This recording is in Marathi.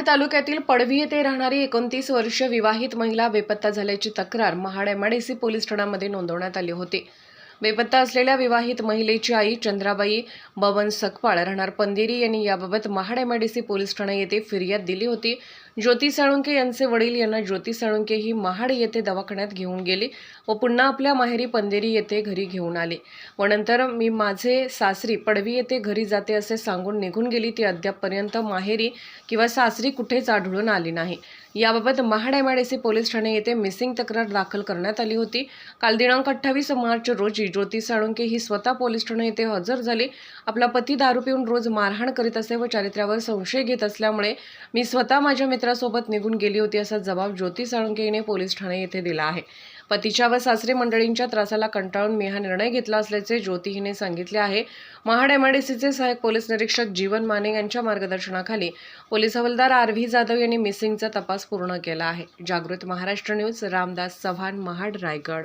तालुक्यातील पडवी येथे राहणारी एकोणतीस वर्ष विवाहित महिला बेपत्ता झाल्याची तक्रार महाड एमआयडीसी पोलीस ठाण्यामध्ये नोंदवण्यात आली होती. बेपत्ता असलेल्या विवाहित महिलेची आई चंद्राबाई बबन सकपाळ राहणार पंदेरी यांनी याबाबत महाड एमआयडीसी पोलीस ठाणे येथे फिर्याद दिली होती. ज्योती साळुंके यांचे वडील यांना ज्योती साळुंके ही महाड येथे दवाखान्यात घेऊन गेले व पुन्हा आपल्या माहेरी पंदेरी येथे घरी घेऊन आले. व नंतर मी माझे सासरी पडवी येथे घरी जाते असे सांगून निघून गेली. ती अद्यापपर्यंत माहेरी किंवा सासरी कुठेच आढळून आली नाही. याबाबत महाड एमआयडीसी पोलीस ठाणे येथे मिसिंग तक्रार दाखल करण्यात आली होती. काल दिनांक अठ्ठावीस मार्च रोजी ज्योती साळुंके ही स्वतः पोलीस ठाणे येथे हजर झाली. आपला पती दारू पिऊन रोज मारहाण करीत असे व चारित्र्यावर संशय घेत असल्यामुळे मी स्वतः माझ्या मित्रासोबत निघून गेली होती असा जबाब ज्योती साळुंके हिने पोलीस ठाणे येथे दिला आहे. पतीच्या व सासरे मंडळींच्या त्रासाला कंटाळून मी हा निर्णय घेतला असल्याचे ज्योती हिने सांगितले आहे. महाड एमआयडीसीचे सहाय्यक पोलीस निरीक्षक जीवन माने यांच्या मार्गदर्शनाखाली पोलीस हवालदार आर व्ही जाधव यांनी मिसिंगचा तपास पूर्ण केला आहे. जागृत महाराष्ट्र न्यूज रामदास चव्हाण महाड रायगड.